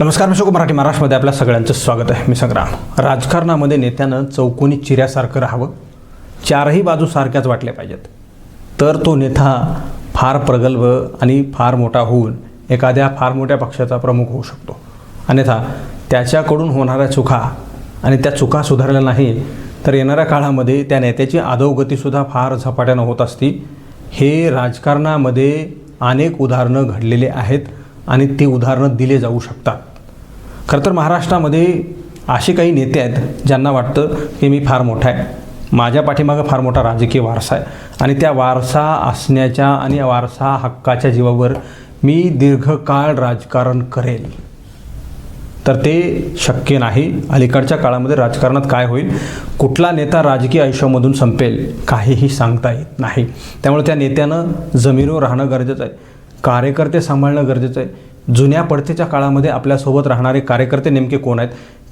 नमस्कार मी शोक मराठी महाराष्ट्रामध्ये आपल्या सगळ्यांचं स्वागत आहे. मी संग्राम. राजकारणामध्ये नेत्यानं चौकोनी चिऱ्यासारखं राहावं चारही बाजू सारख्याच वाटल्या पाहिजेत. तर तो नेता फार प्रगल्भ आणि फार मोठा होऊन एखाद्या फार मोठ्या पक्षाचा प्रमुख होऊ शकतो. अन्यथा त्याच्याकडून होणाऱ्या चुका आणि त्या चुका सुधारल्या नाही तर येणाऱ्या काळामध्ये त्या नेत्याची अधोगतीसुद्धा फार झपाट्यानं होत असती. हे राजकारणामध्ये अनेक उदाहरणं घडलेले आहेत आणि ती उदाहरणं दिले जाऊ शकतात. खरं तर महाराष्ट्रामध्ये असे काही नेते आहेत ज्यांना वाटतं की मी फार मोठा आहे. माझ्या पाठीमागं फार मोठा राजकीय वारसा आहे. आणि त्या वारसा असण्याच्या आणि वारसा हक्काच्या जीवावर मी दीर्घकाळ राजकारण करेल. तर ते शक्य नाही. अलीकडच्या काळामध्ये राजकारणात काय होईल? कुठला नेता राजकीय आयुष्यामधून संपेल काहीही सांगता येत नाही. त्यामुळे त्या नेत्यानं जमिनीवर राहणं गरजेचं आहे. कार्यकर्ते सांभाळणं गरजेचं आहे. जुन्या पडतेच्या काळामध्ये आपल्यासोबत राहणारे कार्यकर्ते नेमके कोण आहेत?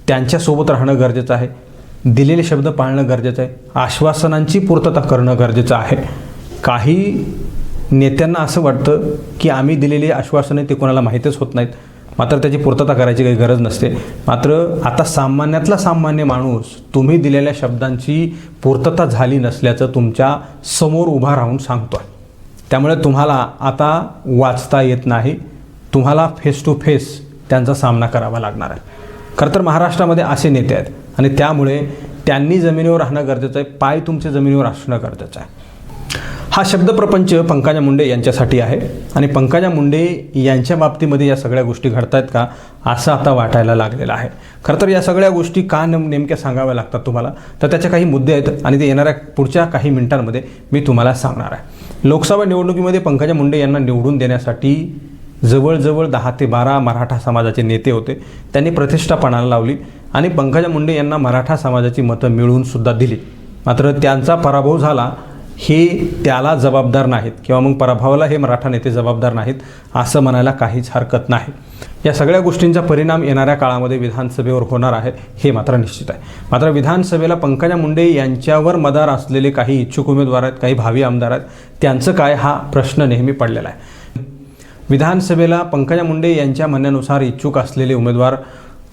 त्यांच्यासोबत राहणं गरजेचं आहे. दिलेले शब्द पाळणं गरजेचं आहे. आश्वासनांची पूर्तता करणं गरजेचं आहे. काही नेत्यांना असं वाटतं की आम्ही दिलेली आश्वासने ते कोणाला माहीतच होत नाहीत. मात्र त्याची पूर्तता करायची काही गरज नसते. मात्र आता सामान्यातला सामान्य माणूस तुम्ही दिलेल्या शब्दांची पूर्तता झाली नसल्याचं तुमच्यासमोर उभा राहून सांगतो आहे त्यामुळे तुम्हाला आता वाचता येत नाही. तुम्हाला फेस टू फेस त्यांचा सामना करावा लागणार आहे. खरं तर महाराष्ट्रामध्ये असे नेते आहेत आणि त्यामुळे त्यांनी जमिनीवर राहणं गरजेचं आहे पाय तुमचे जमिनीवर असणं गरजेचं आहे. हा शब्दप्रपंच पंकजा मुंडे यांच्यासाठी आहे. आणि पंकजा मुंडे यांच्या बाबतीमध्ये या सगळ्या गोष्टी घडत आहेत का असं आता वाटायला लागलेलं आहे. खरं तर या सगळ्या गोष्टी का नेम नेमक्या सांगाव्या लागतात तुम्हाला? तर त्याचे काही मुद्दे आहेत आणि ते येणाऱ्या पुढच्या काही मिनिटांमध्ये मी तुम्हाला सांगणार आहे. लोकसभा निवडणुकीमध्ये पंकजा मुंडे यांना निवडून देण्यासाठी जवळजवळ दहा ते बारा मराठा समाजाचे नेते होते. त्यांनी प्रतिष्ठा पणाला लावली आणि पंकजा मुंडे यांना मराठा समाजाची मतं मिळवूनसुद्धा दिली. मात्र त्यांचा पराभव झाला हे त्याला जबाबदार नाहीत किंवा मग पराभवाला हे मराठा नेते जबाबदार नाहीत असं म्हणायला काहीच हरकत नाही. या सगळ्या गोष्टींचा परिणाम येणाऱ्या काळामध्ये विधानसभेवर होणार आहे हे मात्र निश्चित आहे. मात्र विधानसभेला पंकजा मुंडे यांच्यावर मदार असलेले काही इच्छुक उमेदवार आहेत काही भावी आमदार आहेत त्यांचं काय हा प्रश्न नेहमी पडलेला आहे. विधानसभेला पंकजा मुंडे यांच्या म्हणण्यानुसार इच्छुक असलेले उमेदवार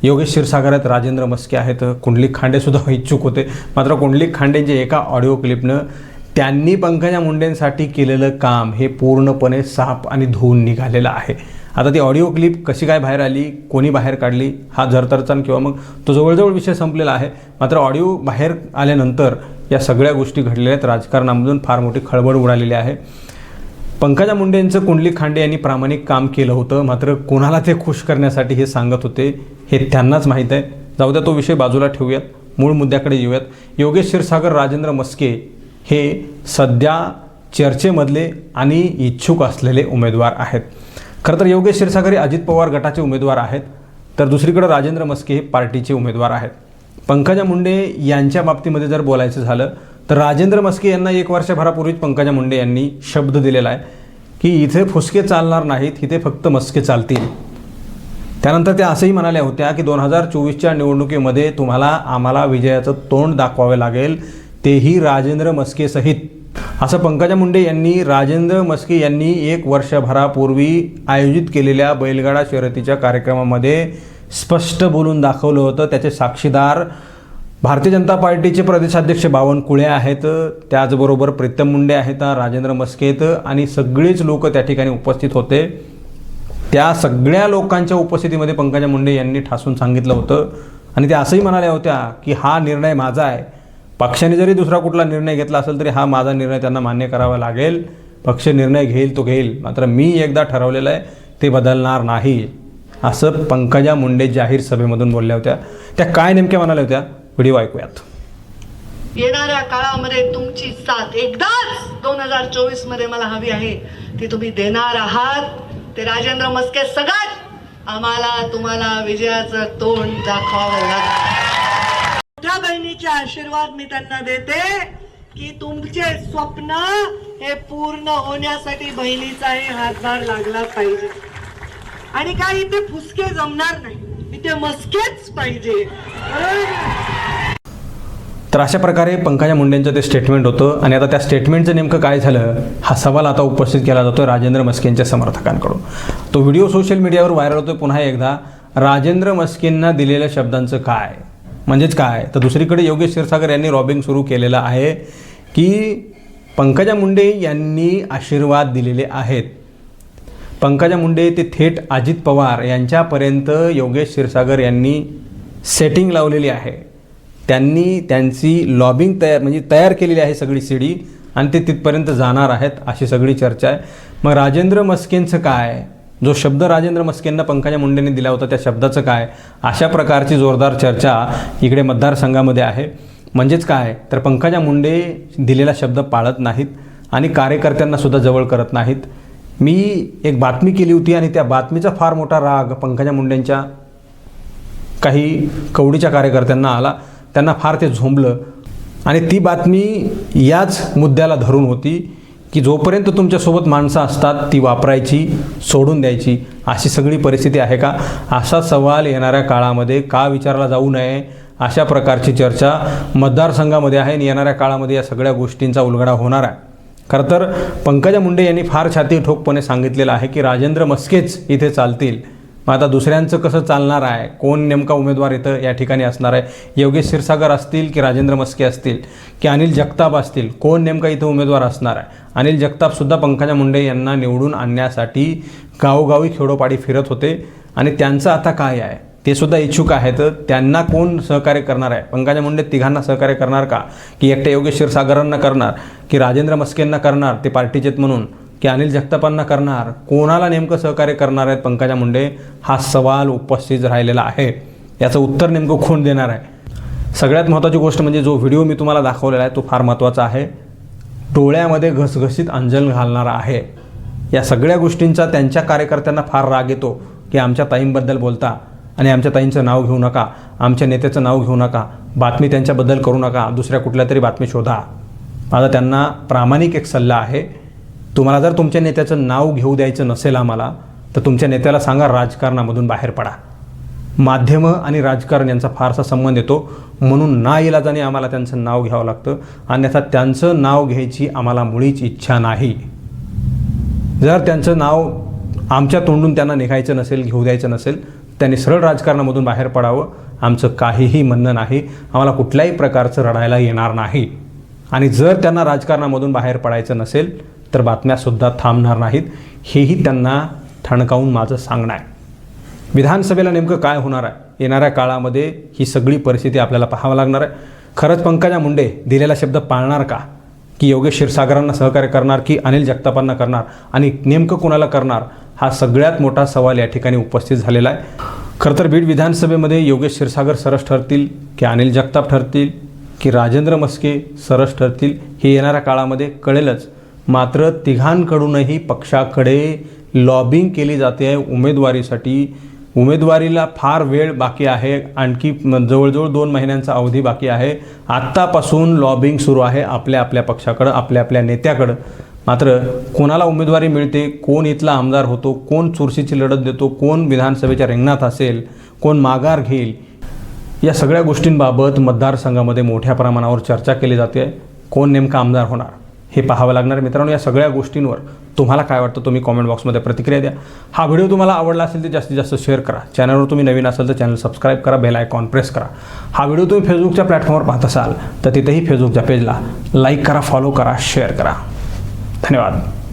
योगेश क्षीरसागर आहेत राजेंद्र मस्के आहेत. कुंडलिक खांडेसुद्धा इच्छुक होते. मात्र कुंडलिक खांडेंच्या एका ऑडिओ क्लिपनं त्यांनी पंकजा मुंडेंसाठी केलेलं काम हे पूर्णपणे साप आणि धुवून निघालेलं आहे. आता ती ऑडिओ क्लिप कशी काय बाहेर आली कोणी बाहेर काढली हा झरतरचान किंवा मग तो जवळजवळ विषय संपलेला आहे. मात्र ऑडिओ बाहेर आल्यानंतर या सगळ्या गोष्टी घडलेल्या आहेत. राजकारणामधून फार मोठी खळबळ उडालेली आहे. पंकजा मुंडेंचं कुंडली खांडे यांनी प्रामाणिक काम केलं होतं. मात्र कोणाला ते खुश करण्यासाठी हे सांगत होते हे त्यांनाच माहीत आहे. जाऊ द्या तो विषय बाजूला ठेवूयात. मूळ मुद्द्याकडे येऊयात. योगेश क्षीरसागर राजेंद्र मस्के हे सध्या चर्चेमधले आणि इच्छुक असलेले उमेदवार आहेत. खरं तर योगेश क्षीरसागर हे अजित पवार गटाचे उमेदवार आहेत. तर दुसरीकडे राजेंद्र मस्के हे पार्टीचे उमेदवार आहेत. पंकजा मुंडे यांच्या बाबतीमध्ये जर बोलायचं झालं तर राजेंद्र मस्के यांना एक वर्षभरापूर्वीच पंकजा मुंडे यांनी शब्द दिलेला आहे की इथे फुसके चालणार नाहीत इथे फक्त मस्के चालतील. त्यानंतर त्या असंही म्हणाल्या होत्या की दोन हजार चोवीसच्या निवडणुकीमध्ये तुम्हाला आम्हाला विजयाचं तोंड दाखवावे लागेल तेही राजेंद्र मस्केसहित असं पंकजा मुंडे यांनी राजेंद्र मस्के यांनी एक वर्षभरापूर्वी आयोजित केलेल्या बैलगाडा शर्यतीच्या कार्यक्रमामध्ये स्पष्ट बोलून दाखवलं होतं. त्याचे साक्षीदार भारतीय जनता पार्टीचे प्रदेशाध्यक्ष बावनकुळे आहेत त्याचबरोबर प्रीतम मुंडे आहेत राजेंद्र मस्केत आणि सगळेच लोक त्या ठिकाणी उपस्थित होते. त्या सगळ्या लोकांच्या उपस्थितीमध्ये पंकजा मुंडे यांनी ठासून सांगितलं होतं. आणि त्या असंही म्हणाल्या होत्या की हा निर्णय माझा आहे. पक्षाने जरी दुसरा कुठला निर्णय घेतला असेल तरी हा माझा निर्णय त्यांना मान्य करावा लागेल. पक्ष निर्णय घेईल तो घेईल. मात्र मी एकदा ठरवलेलं आहे ते बदलणार नाही. असं पंकजा मुंडे जाहीर सभेमधून बोलल्या होत्या. त्या काय नेमक्या म्हणाल्या होत्या? व्हिडिओ ऐकूयात. येणाऱ्या काळामध्ये तुमची साथ एकदाच दोन हजार चोवीसमध्ये मला हवी आहे. ती तुम्ही देणार आहात. ते राजेंद्र मस्के सगळ्यात आम्हाला तुम्हाला विजयाचं तोंड दाखवावं लागेल मोठ्या बहिणीचे आशीर्वाद मी त्यांना देते की तुमचे स्वप्न हे पूर्ण होण्यासाठी बहिणीचाही हातभार लागला पाहिजे. आणि काय इथे फुसके जमणार नाही. इथे मस्केच पाहिजे. तर अशा प्रकारे पंकजा मुंडेंचं ते स्टेटमेंट होतं आणि आता त्या स्टेटमेंटचं नेमकं काय झालं हा सवाल आता उपस्थित केला जातो राजेंद्र मस्केंच्या समर्थकांकडून. तो व्हिडिओ सोशल मीडियावर व्हायरल होतो पुन्हा एकदा. राजेंद्र मस्केंना दिलेल्या शब्दांचं काय? म्हणजेच काय? तर दुसरीकडे योगेश क्षीरसागर यांनी रॉबिंग सुरू केलेलं आहे की पंकजा मुंडे यांनी आशीर्वाद दिलेले आहेत. पंकजा मुंडे ते थेट अजित पवार यांच्यापर्यंत योगेश क्षीरसागर यांनी सेटिंग लावलेली आहे. त्यांनी त्यांची लॉबिंग तयार म्हणजे तयार केलेली आहे सगळी सीडी आणि ते तिथपर्यंत जाणार आहेत अशी सगळी चर्चा आहे. मग राजेंद्र मस्केंचं काय? जो शब्द राजेंद्र मस्केंना पंकजा मुंडेंनी दिला होता त्या शब्दाचं काय? अशा प्रकारची जोरदार चर्चा इकडे मतदारसंघामध्ये आहे. म्हणजेच काय? तर पंकजा मुंडे दिलेला शब्द पाळत नाहीत आणि कार्यकर्त्यांना सुद्धा जवळ करत नाहीत. मी एक बातमी केली होती आणि त्या बातमीचा फार मोठा राग पंकजा मुंडेंच्या काही कवडीच्या कार्यकर्त्यांना आला. त्यांना फार ते झोंबलं. आणि ती बातमी याच मुद्द्याला धरून होती की जोपर्यंत तुमच्यासोबत माणसं असतात ती वापरायची सोडून द्यायची अशी सगळी परिस्थिती आहे का? असा सवाल येणाऱ्या काळामध्ये का विचारला जाऊ नये अशा प्रकारची चर्चा मतदारसंघामध्ये आहे आणि येणाऱ्या काळामध्ये या सगळ्या गोष्टींचा उलगडा होणार आहे. खरं तर पंकजा मुंडे यांनी फार छाती ठोकपणे सांगितलेलं आहे की राजेंद्र मस्केच इथे चालतील. मग आता दुसऱ्यांचं कसं चालणार आहे? कोण नेमका उमेदवार इथं या ठिकाणी असणार आहे? योगेश क्षीरसागर असतील की राजेंद्र मस्के असतील? की अनिल जगताप असतील? कोण नेमका इथं उमेदवार असणार आहे? अनिल जगतापसुद्धा पंकजा मुंडे यांना निवडून आणण्यासाठी गावोगावी खेडोपाडी फिरत होते. आणि त्यांचं आता काय आहे? ते सुद्धा इच्छुक आहेत. त्यांना कोण सहकार्य करणार आहे? पंकजा मुंडे तिघांना सहकार्य करणार का? की एकट्या योगेश क्षीरसागरांना करणार? की राजेंद्र मस्केंना करणार? ते पार्टीचेत म्हणून? की अनिल जगतापांना करणार? कोणाला नेमकं सहकार्य करणार आहेत पंकजा मुंडे? हा सवाल उपस्थित राहिलेला आहे. याचं उत्तर नेमकं कोण देणार आहे? सगळ्यात महत्त्वाची गोष्ट म्हणजे जो व्हिडिओ मी तुम्हाला दाखवलेला आहे तो फार महत्त्वाचा आहे. डोळ्यामध्ये घसघसीत अंजन घालणारा आहे. या सगळ्या गोष्टींचा त्यांच्या कार्यकर्त्यांना फार राग येतो की आमच्या ताईंबद्दल बोलता. आणि आमच्या ताईंचं नाव घेऊ नका आमच्या नेत्याचं नाव घेऊ नका बातमी त्यांच्याबद्दल करू नका दुसऱ्या कुठल्या तरी बातमी शोधा. माझा त्यांना प्रामाणिक एक सल्ला आहे तुम्हाला जर तुमच्या नेत्याचं नाव घेऊ द्यायचं नसेल आम्हाला तर तुमच्या नेत्याला सांगा राजकारणामधून बाहेर पडा. माध्यमं आणि राजकारण यांचा फारसा संबंध येतो म्हणून ना इलाजाने आम्हाला त्यांचं नाव घ्यावं लागतं अन्यथा त्यांचं नाव घ्यायची आम्हाला मुळीच इच्छा नाही. जर त्यांचं नाव आमच्या तोंडून त्यांना निघायचं नसेल घेऊ द्यायचं नसेल त्यांनी सरळ राजकारणामधून बाहेर पडावं. आमचं काहीही म्हणणं नाही. आम्हाला कुठल्याही प्रकारचं रडायला येणार नाही. आणि जर त्यांना राजकारणामधून बाहेर पडायचं नसेल तर बातम्यासुद्धा थांबणार नाहीत. हेही त्यांना ठणकावून माझं सांगणं आहे. विधानसभेला नेमकं काय होणार आहे? येणाऱ्या काळामध्ये ही सगळी परिस्थिती आपल्याला पाहावं लागणार आहे. खरंच पंकजा मुंडे दिलेला शब्द पाळणार का? की योगेश क्षीरसागरांना सहकार्य करणार की अनिल जगतापांना करणार? आणि नेमकं कोणाला करणार? हा सगळ्यात मोठा सवाल या ठिकाणी उपस्थित झालेला आहे. खरं तर बीड विधानसभेमध्ये योगेश क्षीरसागर सरस ठरतील की अनिल जगताप ठरतील की राजेंद्र मस्के सरस ठरतील हे येणाऱ्या काळामध्ये कळेलच. मात्र तिघांकडूनही पक्षाकडे लॉबिंग केली जाते आहे उमेदवारीसाठी. उमेदवारीला फार वेळ बाकी आहे आणखी जवळजवळ दोन महिन्यांचा अवधी बाकी आहे. आत्तापासून लॉबिंग सुरू आहे आपल्या आपल्या पक्षाकडं आपल्या आपल्या नेत्याकडं. मात्र कोणाला उमेदवारी मिळते कोण इथला आमदार होतो कोण चुरशीची लढत देतो कोण विधानसभेच्या रिंगणात असेल कोण माघार घेईल या सगळ्या गोष्टींबाबत मतदारसंघामध्ये मोठ्या प्रमाणावर चर्चा केली जाते. कोण नेमका आमदार होणार हे पाहावं लागणार. मित्रांनो या सगळ्या गोष्टींवर तुम्हाला काय वाटतं तुम्ही कॉमेंट बॉक्समध्ये प्रतिक्रिया द्या. हा व्हिडिओ तुम्हाला आवडला असेल तर जास्तीत जास्त शेअर करा. चॅनलवर तुम्ही नवीन असाल तर चॅनल सबस्क्राईब करा बेल आयकॉन प्रेस करा. हा व्हिडिओ तुम्ही फेसबुकच्या प्लॅटफॉर्मवर पाहत असाल तर तिथेही फेसबुकच्या पेजला लाईक करा फॉलो करा शेअर करा. धन्यवाद.